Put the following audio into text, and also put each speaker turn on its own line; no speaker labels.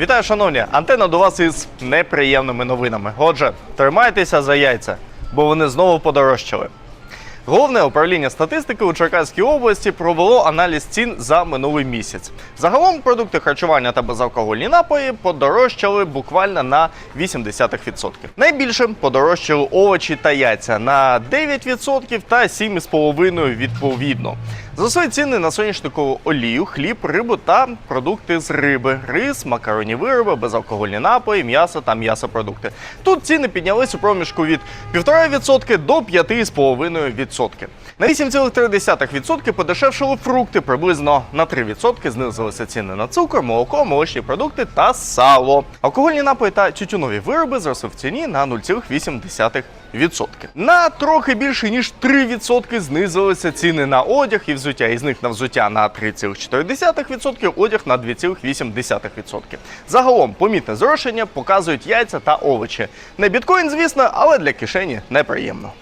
Вітаю, шановні! Антена до вас із неприємними новинами. Отже, тримайтеся за яйця, бо вони знову подорожчали. Головне управління статистики у Черкаській області провело аналіз цін за минулий місяць. Загалом продукти харчування та безалкогольні напої подорожчали буквально на 0,8%. Найбільше подорожчали овочі та яйця на 9% та 7,5% відповідно. Зросли ціни на соняшникову олію, хліб, рибу та продукти з риби, рис, макаронні вироби, безалкогольні напої, м'ясо та м'ясопродукти. Тут ціни піднялись у проміжку від 1,5% до 5,5%. На 8,3% подешевшили фрукти, приблизно на 3% знизилися ціни на цукор, молоко, молочні продукти та сало. Алкогольні напої та тютюнові вироби зросли в ціні на 0,8%. На трохи більше ніж 3% знизилися ціни на одяг і взуття. Із них на взуття на 3,4%, одяг на 2,8%. Загалом помітне зрошення показують яйця та овочі. Не біткоін, звісно, але для кишені неприємно.